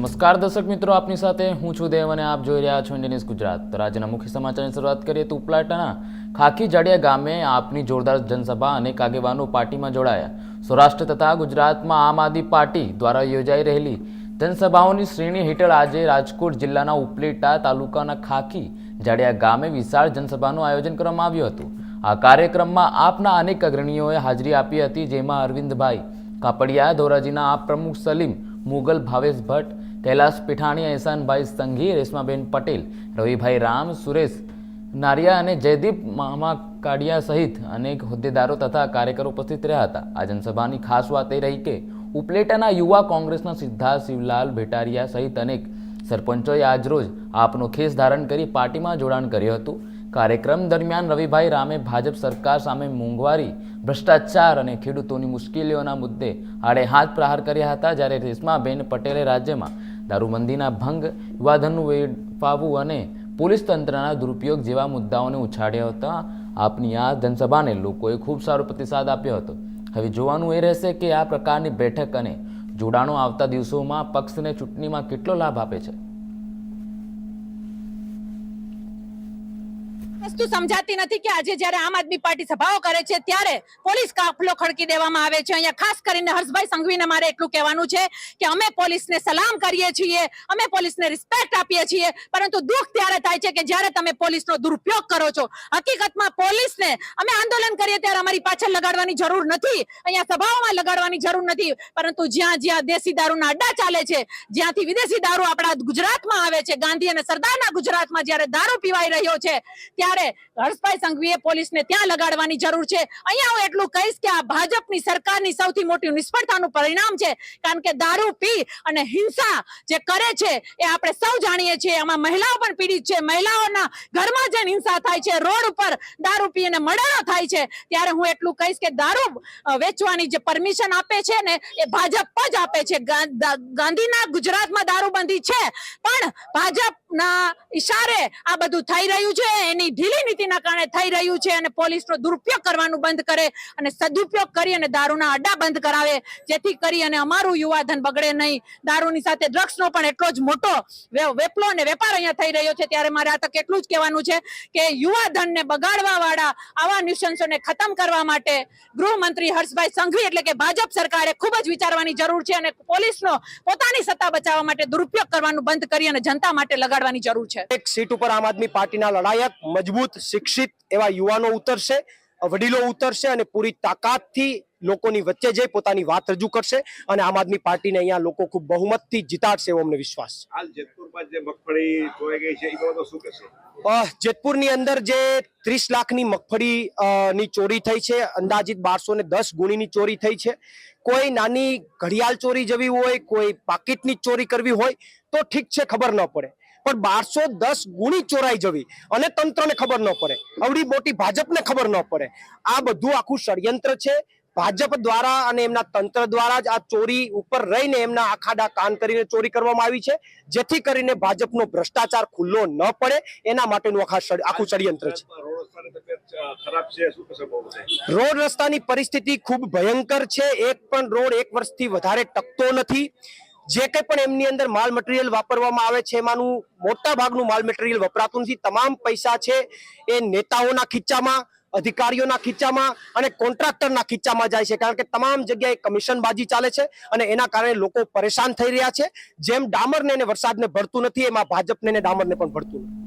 નમસ્કાર દર્શક મિત્રો, આપની સાથે હું છું દેવ અને આપ જોઈ રહ્યા છો ઇન્ડિયન ગુજરાત. તો રાજ્યના મુખ્ય સમાચારની શરૂઆત કરીએ તો ઉપલાટાના ખાખી જાડિયા ગામે આપની જોરદાર જનસભા અનેક આગેવાનો પાર્ટીમાં જોડાયા. સૌરાષ્ટ્ર તથા ગુજરાતમાં આમ આદમી પાર્ટી દ્વારા યોજાઈ રહેલી જનસભાઓની શ્રેણી હેઠળ આજે રાજકોટ જિલ્લાના ઉપલેટા તાલુકાના ખાખી જાડિયા ગામે વિશાળ જનસભાનું આયોજન કરવામાં આવ્યું હતું. આ કાર્યક્રમમાં આપના અનેક અગ્રણીઓએ હાજરી આપી હતી, જેમાં અરવિંદભાઈ કાપડિયા, ધોરાજીના આપ પ્રમુખ સલીમ મુગલ ભાવેશ ભટ્ટ, કૈલાસ પીઠાણી, એહસાનભાઈ સંઘી, રેશમાબેન પટેલ, રવિભાઈ રામ, સુરેશ નારિયા અને જયદીપ મામા કાડિયા સહિત અનેક હોદ્દેદારો તથા કાર્યકરો ઉપસ્થિત રહ્યા હતા. આ જનસભાની ખાસ વાત એ રહી કે ઉપલેટાના યુવા કોંગ્રેસના સિદ્ધાર્થ શિવલાલ ભેટારિયા સહિત અનેક સરપંચોએ આજરોજ આપનો ખેસ ધારણ કરી પાર્ટીમાં જોડાણ કર્યું હતું. કાર્યક્રમ દરમિયાન રવિભાઈ રામે ભાજપ સરકાર સામે મોંઘવારી, ભ્રષ્ટાચાર અને ખેડૂતોની મુશ્કેલીઓના મુદ્દે આડે હાથ પ્રહાર કર્યા હતા જ્યારે રેશમાબેન પટેલે રાજ્યમાં દારૂબંધીના ભંગ યુવાધનનું વેડફાવું અને પોલીસ તંત્રના દુરુપયોગ જેવા મુદ્દાઓને ઉછાળ્યા હતા. આપની આ જનસભાને લોકોએ ખૂબ સારો પ્રતિસાદ આપ્યો હતો. હવે જોવાનું એ રહેશે કે આ પ્રકારની બેઠક અને જોડાણો આવતા દિવસોમાં પક્ષને ચૂંટણીમાં કેટલો લાભ આપે છે. વસ્તુ સમજાતી નથી કે આજે જ્યારે આમ આદમી પાર્ટી સભાઓ કરે છે, ત્યારે પોલીસ કાફલો ખડકી દેવામાં આવે છે. અહીંયા ખાસ કરીને હર્ષભાઈ સંઘવીને મારે એટલું કહેવાનું છે કે અમે પોલીસને સલામ કરીએ છીએ, અમે પોલીસને રિસ્પેક્ટ આપીએ છીએ, પરંતુ દુઃખ ત્યારે થાય છે કે જ્યારે તમે પોલીસનો દુરુપયોગ કરો છો. હકીકતમાં પોલીસને અમે આંદોલન કરીએ ત્યારે અમારી પાછળ લગાડવાની જરૂર નથી. અહીંયા સભાઓમાં લગાડવાની જરૂર નથી, પરંતુ જ્યાં જ્યાં દેશી દારૂના અડ્ડા ચાલે છે, જ્યાંથી વિદેશી દારૂ આપણા ગુજરાતમાં આવે છે, ગાંધી અને સરદારના ગુજરાતમાં જ્યારે દારૂ પીવાઈ રહ્યો છે ત્યારે હર્ષભાઈ સંઘવીએ પોલીસને ત્યાં લગાડવાની જરૂર છે. અહીંયા હું એટલું કહીશ કે આ ભાજપની સરકારની સૌથી મોટી નિષ્ફળતાનું પરિણામ છે. કારણ કે દારૂ પી અને હિંસા જે કરે છે એ આપણે સૌ જાણીએ છીએ. આમાં મહિલાઓ પણ પીડિત છે. મહિલાઓના ઘરમાં જઈને હિંસા થાય છે. રોડ ઉપર દારૂ પી અને મર્ડરો થાય છે. ત્યારે હું એટલું કહીશ કે દારૂ વેચવાની જે પરમિશન આપે છે ને, એ ભાજપ જ આપે છે. ગાંધીના ગુજરાતમાં દારૂબંધી છે. પણ ભાજપના ઈશારે આ બધું થઈ રહ્યું છે, એની ઢીલી નીતિના કારણે થઈ રહ્યું છે અને પોલીસનો દુરુપયોગ કરવાનું બંધ કરે અને સદુપયોગ કરી અને દારૂના અડ્ડા બંધ કરાવે, જેથી કરી અને અમારું યુવાધન બગડે નહીં. દારૂની સાથે ડ્રગ્સનો પણ એટલો જ મોટો વેપલો અને વેપાર અહીંયા થઈ રહ્યો છે, ત્યારે મારે આ તક એટલું જ કહેવાનું છે કે યુવાધનને બગાડવા વાળા આવા ન્યુસન્સોને ખતમ કરવા માટે ગૃહમંત્રી હર્ષભાઈ સંઘવી એટલે કે ભાજપ સરકારે ખૂબ જ વિચારવાની જરૂર છે અને પોલીસનો પોતાની સત્તા બચાવવા માટે દુરુપયોગ કરવાનું બંધ કરી અને જનતા માટે લગાડવાની જરૂર છે. એક સીટ ઉપર આમ આદમી પાર્ટીના લડાયક મજબૂત શિક્ષિત એવા યુવાનો ઉતરશે વડીલો ઉતરશે અને પૂરી તાકાતથી લોકોની વચ્ચે જઈ પોતાની વાત રજૂ કરશે અને આમ આદમી પાર્ટીને અહીંયા લોકો ખૂબ બહુમતથી જીતાડશે એવો અમને વિશ્વાસ હાલ જેતપુરમાં જે મગફળી ચોરાઈ ગઈ છે એ બાબતો શું કહેશો? જેતપુરની અંદર જે ત્રીસ લાખની મગફળી ની ચોરી થઈ છે અંદાજિત બારસો ને દસ ગુણીની ચોરી થઈ છે. કોઈ નાની ઘડિયાળ ચોરી જવી હોય કોઈ પાકીટની ચોરી કરવી હોય તો ઠીક છે ખબર ન પડે. પણ બારસો દસ ગુણી ચોરાઈ જવી. અને તંત્રને ખબર ન પડે. અવડી મોટી ભાજપને ખબર ન પડે. આ બધું આખું ષડયંત્ર છે. ભાજપ દ્વારા અને એમના તંત્ર દ્વારા જ આ ચોરી ઉપર રહીને એમના આખાડા કાન કરીને ચોરી કરવામાં આવી છે. જેથી કરીને ભાજપનો ભ્રષ્ટાચાર ખુલ્લો ન પડે. એના માટેનું આખા આખું ષડયંત્ર છે. રોડ રસ્તાની પરિસ્થિતિ ખૂબ ભયંકર છે. એક પણ રોડ એક વર્ષથી વધારે ટકતો નથી. જે કંઈ પણ એમની અંદર માલ મટીરિયલ વાપરવામાં આવે છે, એમાંનું મોટા ભાગનું માલ મટીરિયલ વપરાતું નથી તમામ પૈસા છે એ નેતાઓના ખીચ્ચામાં, અધિકારીઓના ખીચ્ચામાં અને કોન્ટ્રાક્ટરના ખીચ્ચામાં જાય છે. કારણ કે તમામ જગ્યાએ કમિશનબાજી ચાલે છે અને એના કારણે લોકો પરેશાન થઈ રહ્યા છે. જેમ ડામરને વરસાદને ભરતું નથી, એમાં ભાજપને ડામરને પણ ભરતું નથી.